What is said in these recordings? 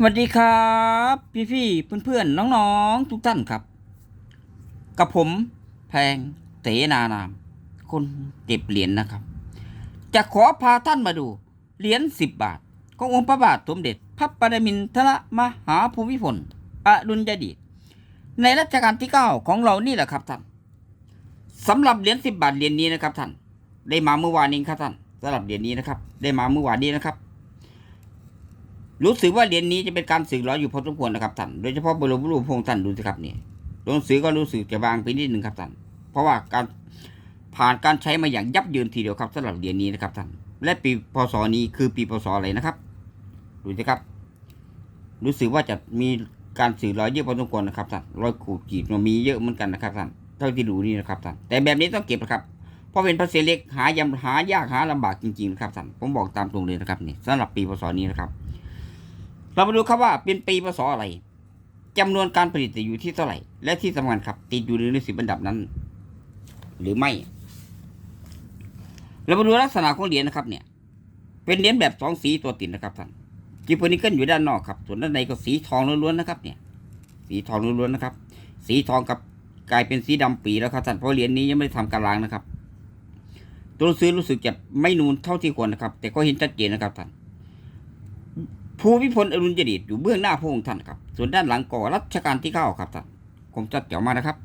สวัสดีครับ พี่พี่เพื่อนเพื่อนน้องๆ ทุกท่านครับ กับผมแพงเตนานาม คนเก็บเหรียญนะครับ จะขอพาท่านมาดู เหรียญสิบบาท ขององค์พระบาทสมเด็จ พระปรมินทรมหาภูมิพลอดุลยเดชในรัชกาลที่เก้าของเรานี่แหละครับท่านสำหรับเหรียญสิบบาทเหรียญนี้นะครับท่าน ได้มาเมื่อวานนี้ครับท่านสำหรับเหรียญนี้นะครับ ได้มาเมื่อวานนี้นะครับ รู้สึกว่าเหรียญนี้จะเป็นการสื่อร้อยอยู่พอสมควรนะครับท่าน โดยเฉพาะบรมรูปพงค์ท่านดูสิครับนี่ตัวหนังสือก็รู้สึกจะบางไปนิดหนึ่งครับท่าน เพราะว่าการผ่านการใช้มาอย่างยับเยินทีเดียวครับสำหรับเหรียญนี้นะครับท่าน และปีพศนี้คือปีพศอะไรนะครับ ดูสิครับ รู้สึกว่าจะมีการสื่อร้อยเยอะพอสมควรนะครับท่าน รอยขูดขีดมันมีเยอะเหมือนกันนะครับท่าน เท่าที่ดูนี่นะครับท่าน แต่แบบนี้ต้องเก็บนะครับ เพราะเป็นพระเศเล็กหายำหายากหาลำบากจริงๆนะครับท่าน ผมบอกตามตรงเลยนะครับนี่สำหรับปีพศนี้นะครับ เรามาดูครับว่าเป็นปีพศอะไรจำนวนการผลิตอยู่ที่เท่าไหร่ และที่สำคัญครับ ติดอยู่ในสิบอันดับนั้น หรือไม่ เรามาดูลักษณะของเหรียญนะครับ เนี่ย เป็นเหรียญแบบสองสีตัวติดนะครับท่านกิโพนิเกิลอยู่ด้านนอกครับ ส่วนด้านในก็สีทองล้วนๆนะครับ เนี่ย สีทองล้วนๆนะครับ สีทองกับกลายเป็นสีดำปีแล้วครับท่านเพราะเหรียญนี้ยังไม่ได้ทำการล้างนะครับ ตัวหนังสือรู้สึกจะไม่นูนเท่าที่ควรนะครับ แต่ก็เห็นชัดเจนนะครับท่าน ภูมิพลอรุณยเดชอยู่เบื้องหน้าพระองค์ท่านครับ ส่วนด้านหลังก่อรัชกาลที่เก้าครับท่านคมจัดเจ๋วมานะครับ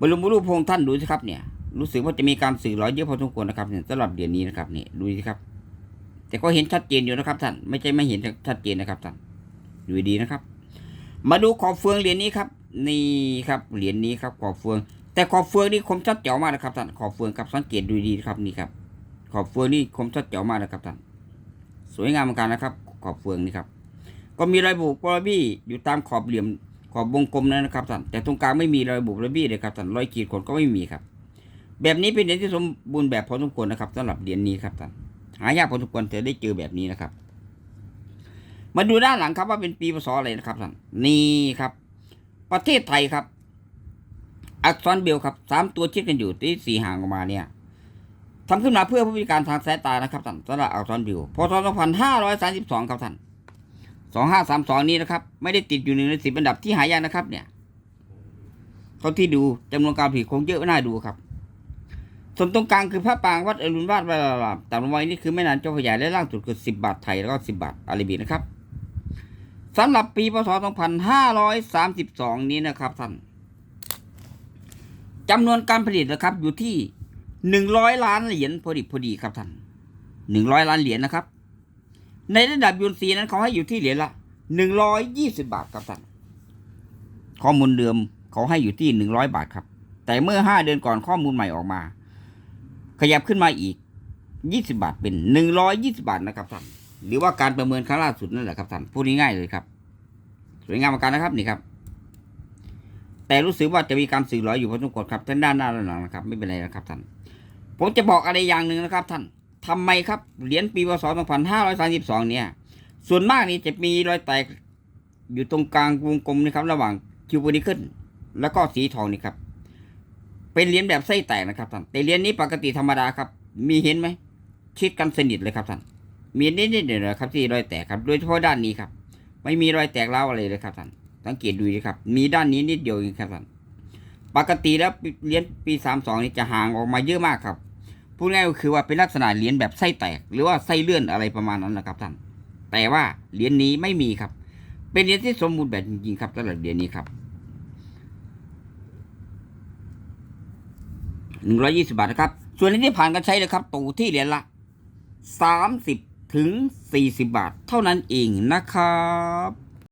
บรมรูปพระองค์ท่านดูสิครับเนี่ย รู้สึกว่าจะมีการสื่อร้อยเยอะพอสมควรนะครับเนี่ยสำหรับเดือนนี้นะครับนี่ดูสิครับ แต่ก็เห็นชัดเจนอยู่นะครับท่านไม่ใช่ไม่เห็นชัดเจนนะครับท่านดูดีนะครับ มาดูขอบเฟืองเหรียญนี้ครับนี่ครับเหรียญนี้ครับขอบเฟือง แต่ขอบเฟืองนี่คมชัดเจ๋วมากนะครับท่านขอบเฟืองครับสังเกตดูดีครับนี่ครับขอบเฟืองนี่คมชัดเจ๋วมากนะครับท่าน สวยงามเหมือนกันนะครับ ขอบเฟืองนี่ครับ ก็มีรอยบุบรอยบี้อยู่ตามขอบเหลี่ยมขอบวงกลมนั้นนะครับท่านแต่ตรงกลางไม่มีรอยบุบรอยบี้เลยครับท่านรอยขีดข่วนก็ไม่มีครับ แบบนี้เป็นเหรียญที่สมบูรณ์แบบพอสมควรนะครับสำหรับเหรียญนี้ครับท่านหายากพอสมควรจะได้เจอแบบนี้นะครับ มาดูด้านหลังครับว่าเป็นปีพศอะไรนะครับท่านนี่ครับ ประเทศไทยครับ อักษรเบลครับสามตัวชิดกันอยู่ที่สี่ห่างออกมาเนี่ย ทำขึ้นมาเพื่อผู้พิการทางสายตานะครับท่านสำหรับอักษรเบลพศ2532ครับท่าน2532 นี้นะครับ ไม่ได้ติดอยู่หนึ่งในสิบอันดับที่หายากนะครับ เนี่ยเขาที่ดูจำนวนการผลิตคงเยอะน่าดูครับ ส่วนตรงกลางคือพระปรางวัดอรุณวาดวราลามตามลงไว้นี่คือแม่น้ำเจ้าพระยาและล่างสุดคือสิบบาทไทยแล้วก็สิบบาทอาราบีนะครับสำหรับปีพศ 2532 นี้นะครับท่านจำนวนการผลิตนะครับอยู่ที่ หนึ่งร้อยล้านเหรียญพอดีพอดีครับท่านหนึ่งร้อยล้านเหรียญนะครับ ในระดับยูนซีนั้นเขาให้อยู่ที่เหรียญละหนึ่งร้อยยี่สิบาทครับท่านข้อมูลเดิมเขาให้อยู่ที่หนึ่งร้อยบาทครับ แต่เมื่อห้าเดือนก่อนข้อมูลใหม่ออกมา ขยับขึ้นมาอีกยี่สิบาทเป็นหนึ่งร้อยยี่สิบาทนะครับท่านหรือว่าการประเมินครั้งล่าสุดนั่นแหละครับท่านพูดง่ายๆเลยครับ สวยงามมือนกันนะครับนี่ครับ แต่รู้สึกว่าจะมีการสื่อร้อยอยู่พอสมควรครับทั้งด้านหน้าและหลังนะครับ ไม่เป็นไรนะครับท่าน ผมจะบอกอะไรอย่างหนึ่งนะครับท่านทำไมครับเหรียญปีพศ2532 เนี่ย ส่วนมากนี่จะมีรอยแตกอยู่ตรงกลางวงกลมนะครับ ระหว่างคิวบนิเคิลแล้วก็สีทองนี่ครับ เป็นเหรียญแบบไส้แตกนะครับท่านแต่เหรียญนี้ปกติธรรมดาครับ มีเห็นไหมชิดกันสนิทเลยครับท่านมีนิดนิดๆเดียวๆครับ ที่รอยแตกครับ โดยเฉพาะด้านนี้ครับ ไม่มีรอยแตกร้าอะไรเลยครับท่านสังเกตดูดีครับ มีด้านนี้นิดเดียวเองครับท่านปกติแล้วเหรียญปี 32 นี่จะห่างออกมาเยอะมากครับ พูดง่ายก็คือว่าเป็นลักษณะเหรียญแบบไส้แตก หรือว่าไส้เลื่อนอะไรประมาณนั้นนะครับท่าน แต่ว่าเหรียญนี้ไม่มีครับ เป็นเหรียญที่สมบูรณ์แบบจริงๆครับสำหรับเหรียญนี้ครับหนึ่งร้อยี่สิบาทนะครับ ส่วนเหรียญที่ผ่านการใช้เลยครับตกที่เหรียญละสามสิบถึงสี่สิบบาท เท่านั้นเองนะครับ